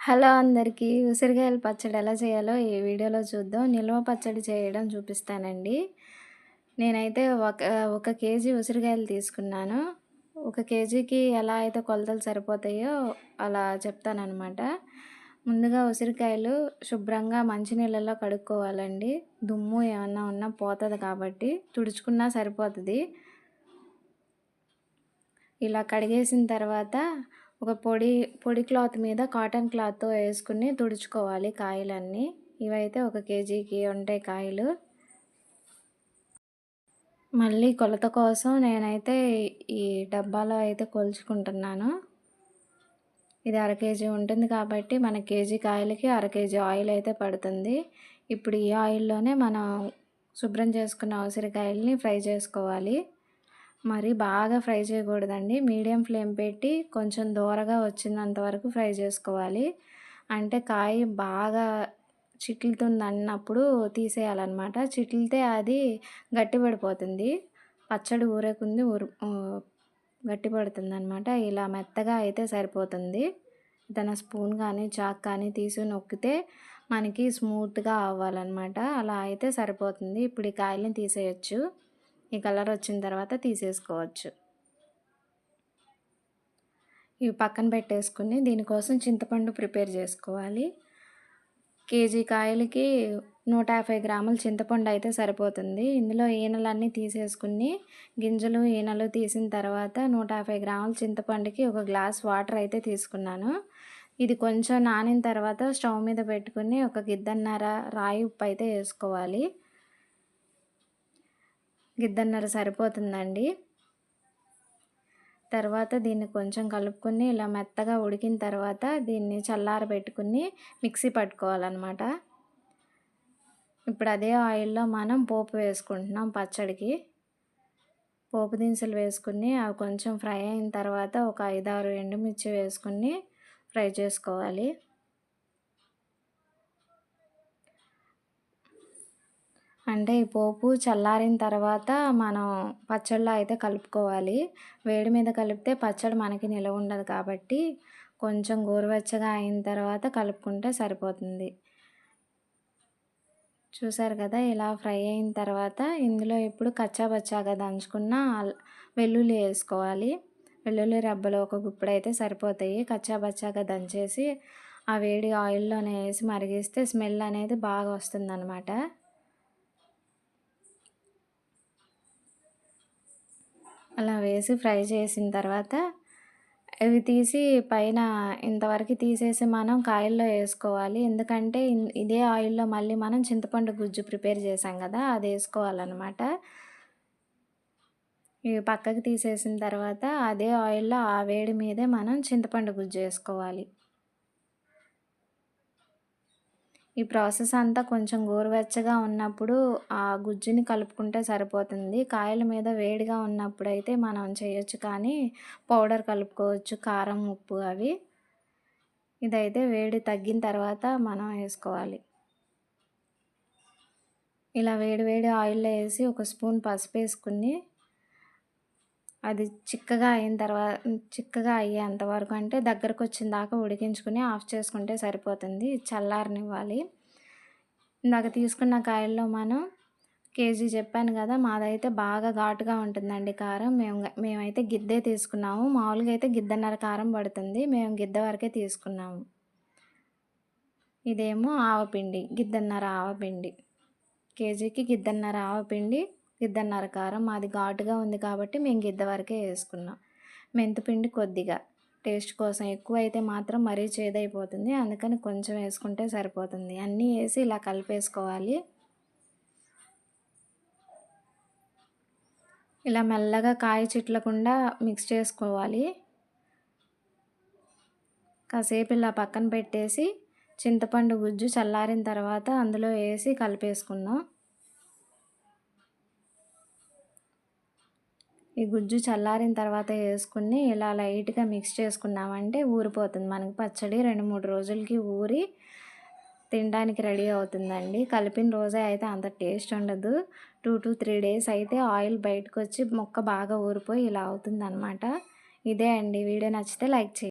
Hello అందరికీ ఉసిరికాయల పచ్చడి ఎలా చేయాలో ఈ వీడియోలో చూద్దాం. నిల్వ పచ్చడి చేయడం చూపిస్తానండి. నేనైతే ఒక ఒక కేజీ ఉసిరికాయలు తీసుకున్నాను. ఒక కేజీకి ఎలా అయితే కొలతలు సరిపోతాయో అలా చెప్తానమాట ముందుగా ఉసిరికాయలు శుభ్రంగా మంచినీళ్ళలో కడుక్కోవాలండి. దుమ్ము ఏమన్నా ఉన్నా పోతుంది కాబట్టి తుడుచుకున్నా సరిపోతుంది. ఇలా కడిగేసిన తర్వాత ఒక పొడి పొడి క్లాత్ మీద కాటన్ క్లాత్తో వేసుకుని తుడుచుకోవాలి కాయలన్నీ. ఇవైతే ఒక కేజీకి ఉంటాయి కాయలు. మళ్ళీ కొలత కోసం నేనైతే ఈ డబ్బాలో అయితే కొలుచుకుంటున్నాను. ఇది అర కేజీ ఉంటుంది కాబట్టి మన కేజీ కాయలకి అర కేజీ ఆయిల్ అయితే పడుతుంది. ఇప్పుడు ఈ ఆయిల్లోనే మనం శుభ్రం చేసుకున్న ఉసిరికాయల్ని ఫ్రై చేసుకోవాలి. మరి బాగా ఫ్రై చేయకూడదండి. మీడియం ఫ్లేమ్ పెట్టి కొంచెం దూరగా వచ్చినంత వరకు ఫ్రై చేసుకోవాలి. అంటే కాయ బాగా చిట్లుతుంది అన్నప్పుడు తీసేయాలన్నమాట. చిట్లితే అది గట్టిపడిపోతుంది పచ్చడి ఊరేకుంది ఊరు గట్టి పడుతుంది అనమాట ఇలా మెత్తగా అయితే సరిపోతుంది. ఏదైనా స్పూన్ కానీ చాక్ కానీ తీసి నొక్కితే మనకి స్మూత్గా అవ్వాలన్నమాట. అలా అయితే సరిపోతుంది. ఇప్పుడు ఈ కాయలను తీసేయచ్చు. ఈ కలర్ వచ్చిన తర్వాత తీసేసుకోవచ్చు. ఇవి పక్కన పెట్టేసుకుని దీనికోసం చింతపండు ప్రిపేర్ చేసుకోవాలి. కేజీ కాయలకి నూట యాభై గ్రాముల చింతపండు అయితే సరిపోతుంది. ఇందులో ఈనలన్నీ తీసేసుకుని గింజలు ఈనలు తీసిన తర్వాత నూట యాభై గ్రాముల చింతపండుకి ఒక గ్లాస్ వాటర్ అయితే తీసుకున్నాను. ఇది కొంచెం నానిన తర్వాత స్టవ్ మీద పెట్టుకుని ఒక గిద్దన్నర రాయి ఉప్పు అయితే వేసుకోవాలి. గిద్దన్నర సరిపోతుందండి. తర్వాత దీన్ని కొంచెం కలుపుకొని ఇలా మెత్తగా ఉడికిన తర్వాత దీన్ని చల్లార పెట్టుకుని మిక్సీ పట్టుకోవాలన్నమాట. ఇప్పుడు అదే ఆయిల్లో మనం పోపు వేసుకుంటున్నాం పచ్చడికి. పోపు దినుసులు వేసుకుని అవి కొంచెం ఫ్రై అయిన తర్వాత ఒక ఐదారు ఎండుమిర్చి వేసుకుని ఫ్రై చేసుకోవాలి. అంటే ఈ పోపు చల్లారిన తర్వాత మనం పచ్చడిలో అయితే కలుపుకోవాలి. వేడి మీద కలిపితే పచ్చడి మనకి నిలవ ఉండదు కాబట్టి కొంచెం గోరువెచ్చగా అయిన తర్వాత కలుపుకుంటే సరిపోతుంది. చూసారు కదా ఇలా ఫ్రై అయిన తర్వాత ఇందులో ఇప్పుడు కచ్చాబచ్చాగా దంచుకున్న వెల్లుల్లి వేసుకోవాలి. వెల్లుల్లి రబ్బలు ఒక గుప్పుడు అయితే సరిపోతాయి. కచ్చాబచ్చాగా దంచేసి ఆ వేడి ఆయిల్లోనే వేసి మరిగిస్తే స్మెల్ అనేది బాగా వస్తుందన్నమాట. అలా వేసి ఫ్రై చేసిన తర్వాత ఇవి తీసి పైన ఇంతవరకు తీసేసి మనం కాయల్లో వేసుకోవాలి. ఎందుకంటే ఇదే ఆయిల్లో మళ్ళీ మనం చింతపండు గుజ్జు ప్రిపేర్ చేసాం కదా అది వేసుకోవాలన్నమాట. ఇవి పక్కకి తీసేసిన తర్వాత అదే ఆయిల్లో ఆ వేడి మీదే మనం చింతపండు గుజ్జు వేసుకోవాలి. ఈ ప్రాసెస్ అంతా కొంచెం గోరువెచ్చగా ఉన్నప్పుడు ఆ గుజ్జుని కలుపుకుంటే సరిపోతుంది. కాయల మీద వేడిగా ఉన్నప్పుడు అయితే మనం చేయొచ్చు కానీ పౌడర్ కలుపుకోవచ్చు కారం ఉప్పు అవి. ఇదైతే వేడి తగ్గిన తర్వాత మనం వేసుకోవాలి. ఇలా వేడి వేడి ఆయిల్లో వేసి ఒక స్పూన్ పసుపు వేసుకుని అది చిక్కగా అయిన తర్వాత చిక్కగా అయ్యేంత వరకు అంటే దగ్గరకు వచ్చిన దాకా ఉడికించుకుని ఆఫ్ చేసుకుంటే సరిపోతుంది. చల్లారనివ్వాలి. ఇందాక తీసుకున్న కాయల్లో మనం కేజీ చెప్పాను కదా మాదైతే బాగా ఘాటుగా ఉంటుందండి కారం. మేము మేమైతే గిద్దే తీసుకున్నాము. మామూలుగా అయితే గిద్దన్నర కారం పడుతుంది. మేము గిద్ద వరకే తీసుకున్నాము. ఇదేమో ఆవపిండి గిద్దన్నర ఆవపిండి. కేజీకి గిద్దన్నర ఆవపిండి గిద్దన్నర కారం. మాది ఘాటుగా ఉంది కాబట్టి మేము గిద్ద వరకే వేసుకున్నాం. మెంతిపిండి కొద్దిగా. టేస్ట్ కోసం ఎక్కువ అయితే మాత్రం మరీ చేదైపోతుంది. అందుకని కొంచెం వేసుకుంటే సరిపోతుంది. అన్నీ వేసి ఇలా కలిపేసుకోవాలి. ఇలా మెల్లగా కాయ చిట్లకుండా మిక్స్ చేసుకోవాలి. కాసేపు ఇలా పక్కన పెట్టేసి చింతపండు గుజ్జు చల్లారిన తర్వాత అందులో వేసి కలిపేసుకుందాం ఈ గుజ్జు చల్లారిన తర్వాత వేసుకుని ఇలా లైట్గా మిక్స్ చేసుకున్నామంటే ఊరిపోతుంది. మనకి పచ్చడి రెండు మూడు రోజులకి ఊరి తినడానికి రెడీ అవుతుందండి. కలిపిన రోజే అయితే అంత టేస్ట్ ఉండదు. టూ టు త్రీ డేస్ అయితే ఆయిల్ బయటకు వచ్చి మొక్క బాగా ఊరిపోయి ఇలా అవుతుందన్నమాట. ఇదే అండి. వీడియో నచ్చితే లైక్ చేయండి.